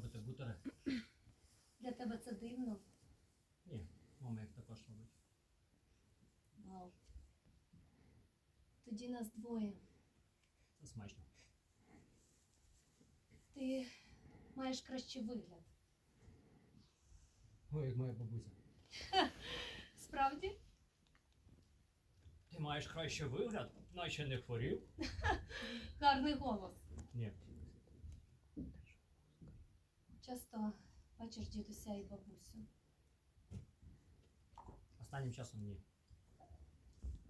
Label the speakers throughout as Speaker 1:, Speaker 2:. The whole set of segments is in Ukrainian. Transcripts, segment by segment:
Speaker 1: робите бутери?
Speaker 2: Для тебе це дивно.
Speaker 1: Ні, мама як також робить.
Speaker 2: Вау. Тоді нас двоє.
Speaker 1: Це смачно.
Speaker 2: Ти маєш кращий вигляд.
Speaker 1: Ой, як моя бабуся.
Speaker 2: Справді?
Speaker 1: Ти маєш кращий вигляд, наче не хворів?
Speaker 2: Гарний голос.
Speaker 1: Ні.
Speaker 2: Часто бачиш дідуся і бабусю.
Speaker 1: Останнім часом ні.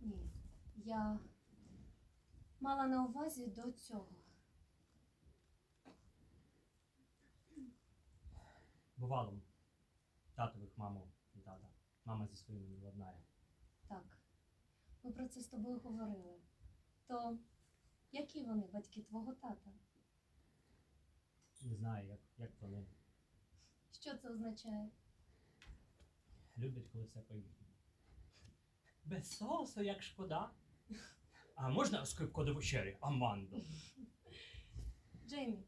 Speaker 2: Ні. Я мала на увазі до цього.
Speaker 1: Бувало. Татових маму і тата. Мама зі своїми не ладнає.
Speaker 2: Так. Ми про це з тобою говорили. То які вони, батьки твого тата?
Speaker 1: Не знаю, як, як вони
Speaker 2: Що це означає?
Speaker 1: люблять, коли все по-їхньому. Без соусу, як шкода. А можна скрипку до вечері, Амандо?
Speaker 2: Джеймі,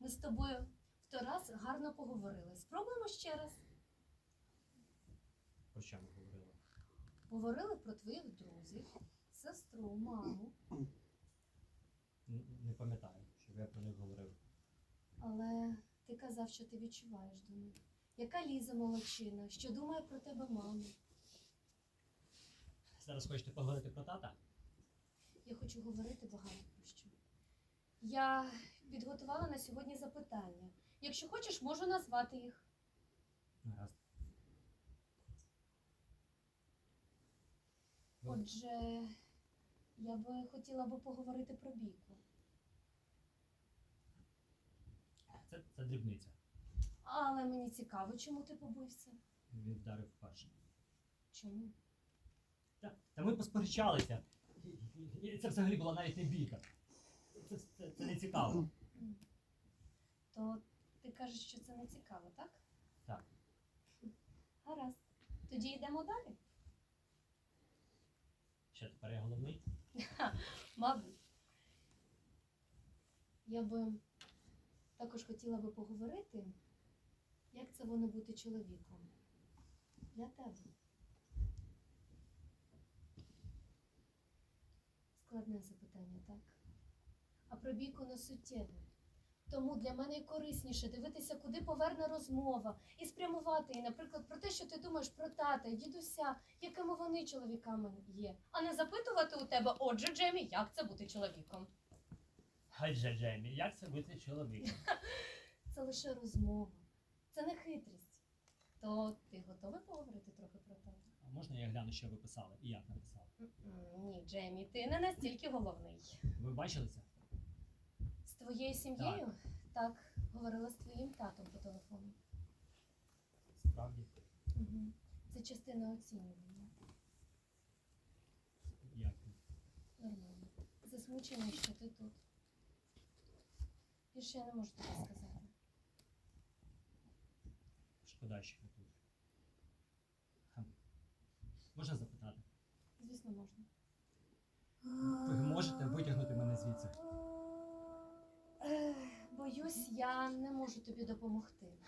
Speaker 2: ми з тобою в той раз гарно поговорили. Спробуємо ще раз.
Speaker 1: Про що ми говорили?
Speaker 2: Говорили про твоїх друзів, сестру, маму.
Speaker 1: Н- Не пам'ятаю, щоб я про них говорив.
Speaker 2: Але ти казав, що ти відчуваєш до них. Яка Ліза молодчина, що думає про тебе мама?
Speaker 1: Зараз хочете поговорити про тата?
Speaker 2: Я хочу говорити багато про що. Я підготувала на сьогодні запитання. Якщо хочеш, можу назвати їх.
Speaker 1: Гаразд.
Speaker 2: Отже, я би хотіла би поговорити про бійку.
Speaker 1: Це, це дрібниця.
Speaker 2: Але мені цікаво, чому ти побився?
Speaker 1: Він вдарив вперше.
Speaker 2: Чому?
Speaker 1: Та, та ми посперечалися. І- Це взагалі була навіть не бійка. Це, це, це не цікаво.
Speaker 2: То ти кажеш, що це не цікаво, так?
Speaker 1: Так.
Speaker 2: Гаразд. Тоді йдемо далі.
Speaker 1: Ще тепер я головний.
Speaker 2: Мабуть. Я би також хотіла би поговорити, як це воно бути чоловіком. Для тебе. Складне запитання, так? А про бійку не суттєве. Тому для мене корисніше дивитися, куди поверне розмова, і спрямувати її, наприклад, про те, що ти думаєш про тата дідуся, якими вони чоловіками є, а не запитувати у тебе, отже, Джемі, як це бути чоловіком.
Speaker 1: Адже, Джеймі, як це бути чоловіком?
Speaker 2: Це лише розмова, це не хитрість. То ти готовий поговорити трохи про тата?
Speaker 1: А можна я гляну, що ви писали і як написали?
Speaker 2: М-м, Ні, Джемі, ти не настільки головний.
Speaker 1: Ви бачили це?
Speaker 2: З твоєю сім'єю? Так, говорила з твоїм татом по телефону.
Speaker 1: Справді?
Speaker 2: Угу. Це частина оцінювання.
Speaker 1: Як?
Speaker 2: Нормально. Засмучений, що ти тут. Більше я не можу тобі сказати.
Speaker 1: Шкода, що ви тут. Можна запитати?
Speaker 2: Звісно, можна.
Speaker 1: Ви можете витягнути мене звідси?
Speaker 2: Ех, Боюсь, я не можу тобі допомогти.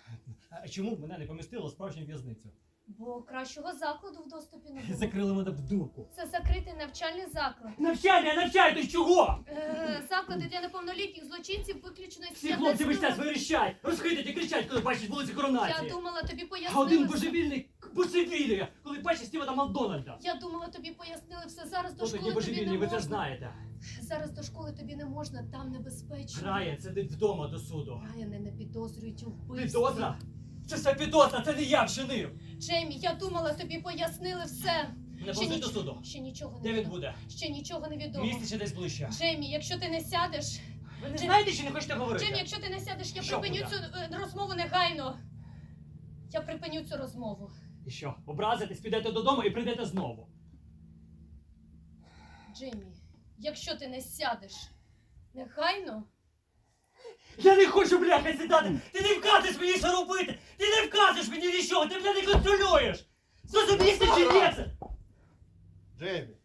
Speaker 1: А чому б мене не помістило в справжню в'язницю?
Speaker 2: Бо кращого закладу в доступі не було.
Speaker 1: закрили мене в дурку.
Speaker 2: Це закритий навчальний заклад.
Speaker 1: Навчання, навчайте, чого?
Speaker 2: Е, заклади для неповнолітніх злочинців виключено із
Speaker 1: Всі хлопці весь час
Speaker 2: 15
Speaker 1: вирішать, розхитують і кричать, коли бачать вулиці
Speaker 2: Я
Speaker 1: коронації.
Speaker 2: думала, тобі
Speaker 1: А
Speaker 2: пояснили.
Speaker 1: один
Speaker 2: все.
Speaker 1: божевільний божевілює, коли бачить Стівена Макдональда.
Speaker 2: Я думала, тобі пояснили все. Зараз до
Speaker 1: Хто такі
Speaker 2: школи тобі не
Speaker 1: ви це знаєте.
Speaker 2: Зараз до школи тобі не можна, там небезпечно.
Speaker 1: Райан сидить вдома до суду.
Speaker 2: Райане не підозрюють у вбивстві.
Speaker 1: Підозра? Це все підозра, це не я вчинив.
Speaker 2: Джеймі, я думала, тобі пояснили все.
Speaker 1: Не повзи
Speaker 2: ніч-
Speaker 1: до суду.
Speaker 2: Ще нічого не
Speaker 1: Де він
Speaker 2: відомо.
Speaker 1: буде?
Speaker 2: Ще нічого не відомо.
Speaker 1: місті чи десь ближче?
Speaker 2: Джеймі, якщо ти не сядеш,
Speaker 1: Ви не
Speaker 2: Джим-
Speaker 1: знаєте, чи не хочете говорити?
Speaker 2: Джеймі, якщо ти не сядеш, я
Speaker 1: Що
Speaker 2: припиню
Speaker 1: буде?
Speaker 2: цю е, розмову негайно. Я припиню цю розмову.
Speaker 1: І що? Образитесь, підете додому і прийдете знову.
Speaker 2: Джеймі, якщо ти не сядеш негайно,
Speaker 1: Я не хочу, бляха, сідати! Ти не вказуєш мені, що робити! Ти не вказуєш мені нічого! Ти мене не контролюєш! Зрозумієте чи ні це?
Speaker 3: Джеймі.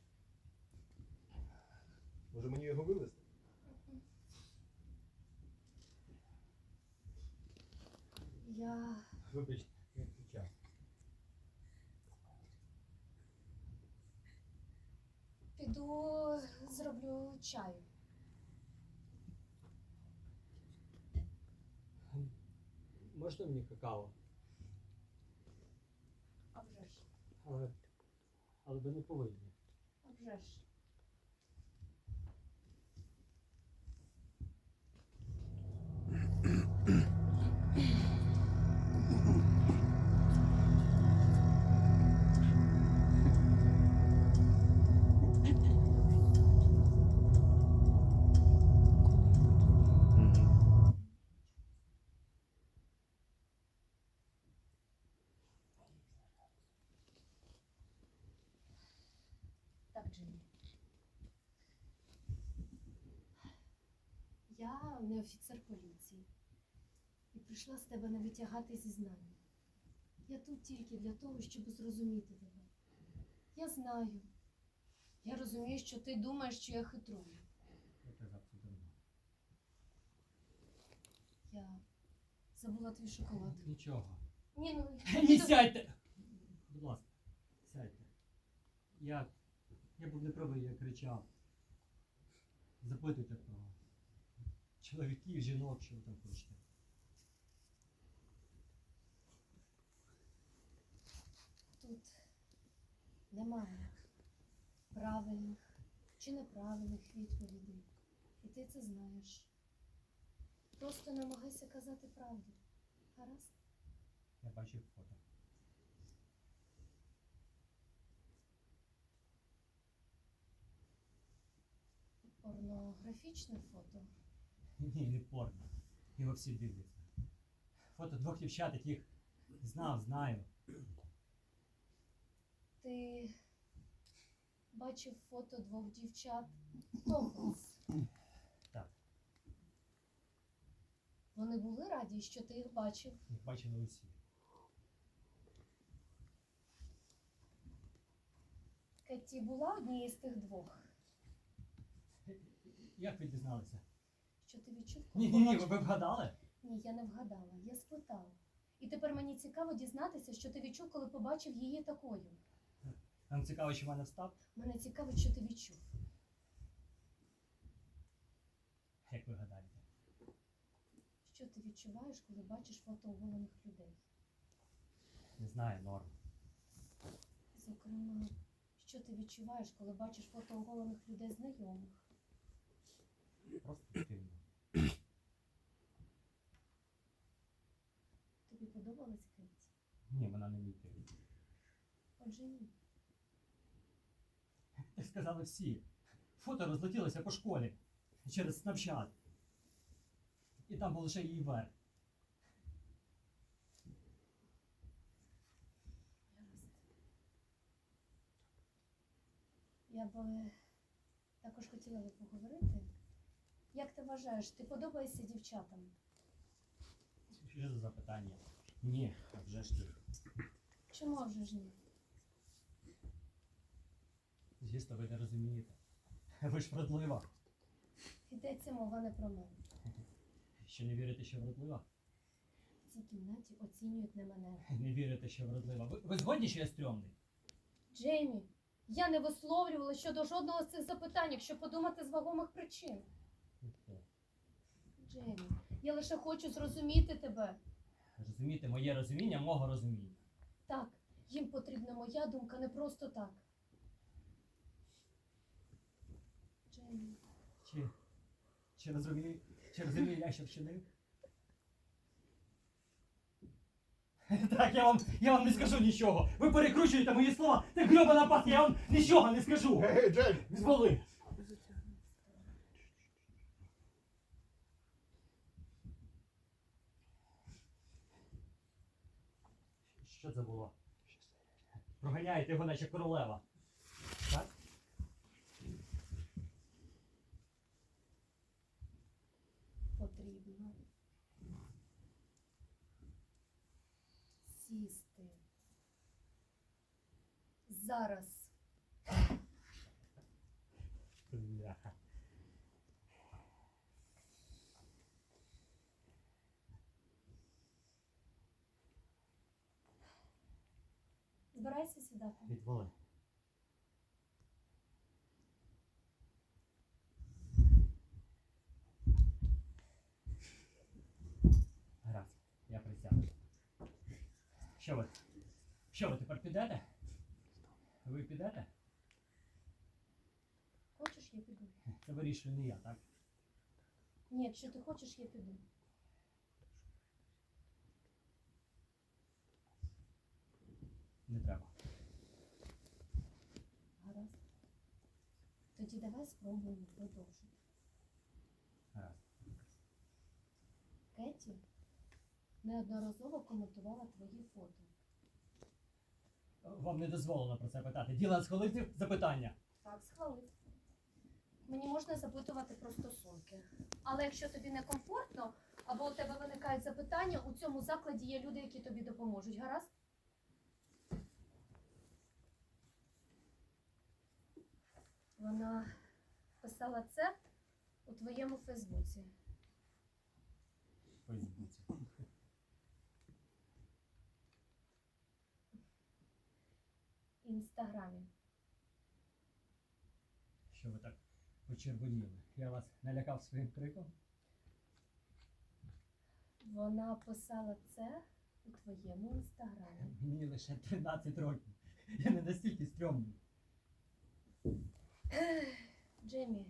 Speaker 3: Може мені його вивезти?
Speaker 2: Я
Speaker 1: Вибачте, я
Speaker 2: піду зроблю чаю.
Speaker 1: Можна мені какао?
Speaker 2: А вже ж,
Speaker 1: Але, але ви не повинні.
Speaker 2: а вже ж. Так, Я не офіцер поліції і прийшла з тебе не витягати зізнання. Я тут тільки для того, щоб зрозуміти тебе. Я знаю. Я розумію, що ти думаєш, що я хитрую.
Speaker 1: Я казав, це дурно.
Speaker 2: Я забула твій шоколад.
Speaker 1: Нічого.
Speaker 2: Ні, ну
Speaker 1: Ні, сядьте! Будь ласка, сядьте. Я. Я був неправий, я кричав. Запитуйте про чоловіків, жінок, що ви там хочете.
Speaker 2: тут немає правильних чи неправильних відповідей. І ти це знаєш. Просто намагайся казати правду. Гаразд?
Speaker 1: Я бачив фото.
Speaker 2: Порнографічне фото.
Speaker 1: Ні, не порно. Його всі дивляться. Фото двох дівчат, яких знав, знаю.
Speaker 2: Ти бачив фото двох дівчат Томпкінс.
Speaker 1: Так.
Speaker 2: Вони були раді, що ти їх бачив.
Speaker 1: Їх бачили усі.
Speaker 2: Кетті була однією з тих двох.
Speaker 1: Як ви дізналися?
Speaker 2: Що ти відчув?
Speaker 1: Ні, ні, ні, ви вгадали?
Speaker 2: Ні, я не вгадала, я спитала. І тепер мені цікаво дізнатися, що ти відчув, коли побачив її такою.
Speaker 1: Вам цікаво, що в мене встав?
Speaker 2: Мене цікавить, що ти відчув.
Speaker 1: Як ви гадаєте?
Speaker 2: Що ти відчуваєш, коли бачиш фото оголених людей?
Speaker 1: Не знаю, норм.
Speaker 2: Зокрема, що ти відчуваєш, коли бачиш фото оголених людей знайомих?
Speaker 1: Просто дивно.
Speaker 2: Тобі подобалась Кетті?
Speaker 1: Ні, вона не мій тип.
Speaker 2: Отже, ні.
Speaker 1: Так сказали всі. Фото розлетілося по школі через Snapchat. І там був лише її верх.
Speaker 2: Я би також хотіла би поговорити. Як ти вважаєш, ти подобаєшся дівчатам?
Speaker 1: Що за запитання? Ні, а вже ж ні.
Speaker 2: Чому вже ж ні?
Speaker 1: Звісно, ви не розумієте. Ви ж вродлива.
Speaker 2: Йдеться мова не про мене.
Speaker 1: Що не вірите, що вродлива?
Speaker 2: В цій кімнаті оцінюють не мене.
Speaker 1: Не вірите, що вродлива. Ви, ви згодні, що я стрьомний?
Speaker 2: Джеймі, я не висловлювала щодо жодного з цих запитань, якщо подумати з вагомих причин. Джеймі, я лише хочу зрозуміти тебе.
Speaker 1: Розумієте, моє розуміння мого розуміння.
Speaker 2: Так, їм потрібна моя думка не просто так. Джеймі,
Speaker 1: Чи, чи розумію, чи розумію я, що вчинив? Так, я вам, я вам не скажу нічого. Ви перекручуєте мої слова. Це грьобана паска, я вам нічого не скажу.
Speaker 3: Гей, гей, Джеймі!
Speaker 1: Звали. Що це було? Проганяєте його, наче королева. Так?
Speaker 2: потрібно сісти. Зараз.
Speaker 1: Бляха.
Speaker 2: Збираєшся сідати?
Speaker 1: Відвали. Гаразд, я присяду. Що ви? Що ви тепер підете? Ви підете?
Speaker 2: Хочеш, я піду.
Speaker 1: Це вирішую не я, так?
Speaker 2: Ні, якщо ти хочеш, я піду.
Speaker 1: Не треба.
Speaker 2: Гаразд. Тоді давай спробуємо продовжити. Кеті неодноразово коментувала твої фото.
Speaker 1: Вам не дозволено про це питати. Ділан, схвалити запитання.
Speaker 2: Так, схвалив. Мені можна запитувати про стосунки. Але якщо тобі не комфортно, або у тебе виникають запитання, у цьому закладі є люди, які тобі допоможуть. Гаразд? Вона писала це у твоєму Фейсбуці.
Speaker 1: Фейсбуці.
Speaker 2: Інстаграмі.
Speaker 1: Що ви так почервоніли? Я вас налякав своїм криком?
Speaker 2: Вона писала це у твоєму інстаграмі.
Speaker 1: Мені лише 13 років. Я не настільки стрьомний.
Speaker 2: Джеймі,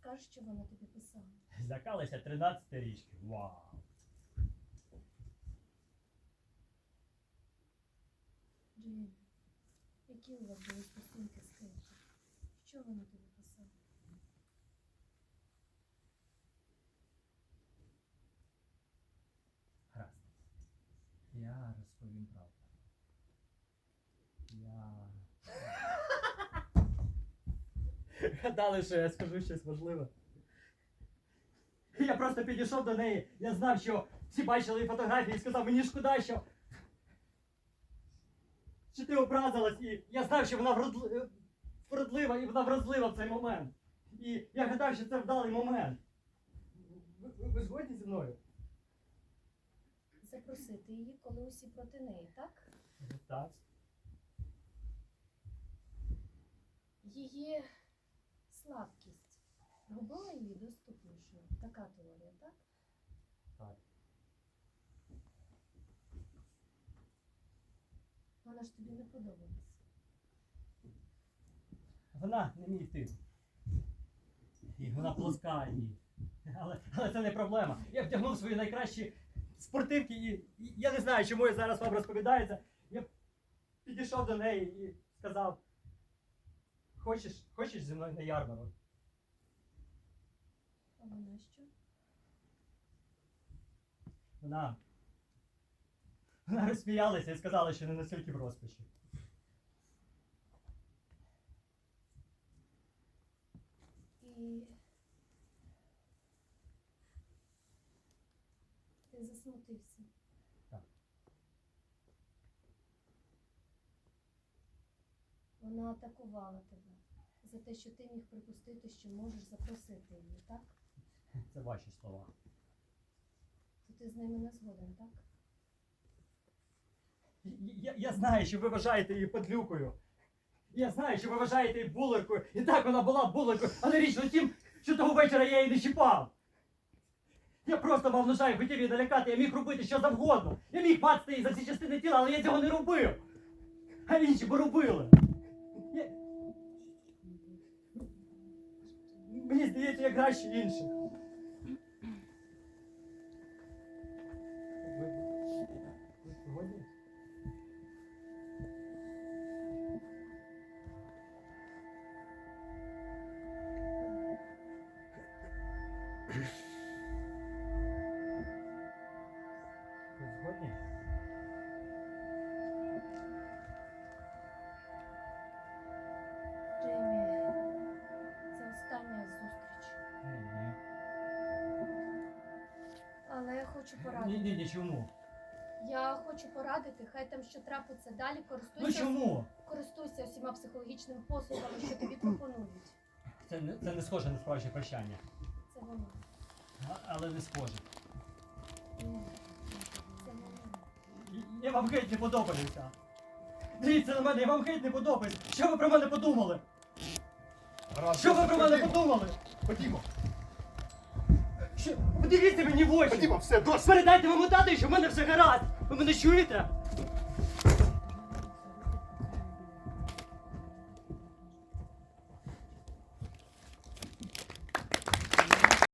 Speaker 2: скажеш, що вона тобі писала?
Speaker 1: Злякалися 13 річки. Вау!
Speaker 2: Джеймі, які у вас були стосунки з Кеті? Що вона тобі писала?
Speaker 1: Гаразд. Я розповім правду. Я. Гадали, що я скажу щось важливе. Я просто підійшов до неї. Я знав, що всі бачили її фотографії і сказав, мені шкода, що. Що ти образилась, і я знав, що вона вродли- вродлива і вона вразлива в цей момент. І я гадав, що це вдалий момент. Ви, ви, ви згодні зі мною?
Speaker 2: Запросити її, коли усі проти неї, так?
Speaker 1: Так.
Speaker 2: Її слабкість робила її доступнішою. Така теорія, так?
Speaker 1: Так.
Speaker 2: Вона ж тобі не подобалась.
Speaker 1: Вона не мій тип. І вона плоска і. Але, але це не проблема. Я втягнув свої найкращі спортивки і, і я не знаю, чому я зараз вам розповідаю це. Я підійшов до неї і сказав: Хочеш, хочеш зі мною на ярмарок?
Speaker 2: А вона що?
Speaker 1: Вона. Вона розсміялася і сказала, що не настільки в розпачі.
Speaker 2: І ти засмутився.
Speaker 1: Так.
Speaker 2: Вона атакувала тебе за те, що ти міг припустити, що можеш запросити її, так?
Speaker 1: Це ваші слова.
Speaker 2: То ти з ними не згоден, так?
Speaker 1: Я, я знаю, що ви вважаєте її подлюкою. Я знаю, що ви вважаєте її булеркою. І так вона була булеркою, але річ у тім, що того вечора я її не чіпав. Я просто мав ножа і хотів її налякати, я міг робити що завгодно. Я міг мацати її за всі частини тіла, але я цього не робив. А інші би робили. Мені здається, я краще інших.
Speaker 2: Хочу
Speaker 1: Ні,
Speaker 2: порадити.
Speaker 1: ні, ні, чому?
Speaker 2: Я хочу порадити, хай там що трапиться далі,
Speaker 1: Ну
Speaker 2: користуйся,
Speaker 1: чому?
Speaker 2: користуйся всіма психологічними послугами, що тобі пропонують.
Speaker 1: Це не, це не схоже на справжнє прощання.
Speaker 2: Це воно.
Speaker 1: А- але не схоже.
Speaker 2: Ні, Це воно.
Speaker 1: Я вам геть не подобаюся. Дивіться на мене, я вам геть не подобаюся. Що ви про мене подумали?
Speaker 3: Гаразд,
Speaker 1: Що ви про мене
Speaker 3: ходімо,
Speaker 1: подумали?
Speaker 3: Ходімо,
Speaker 1: Що? Подивіться мені в очі!
Speaker 3: ходімо, все, досить.
Speaker 1: Передайте моєму тату, що в мене все гаразд! Ви мене чуєте?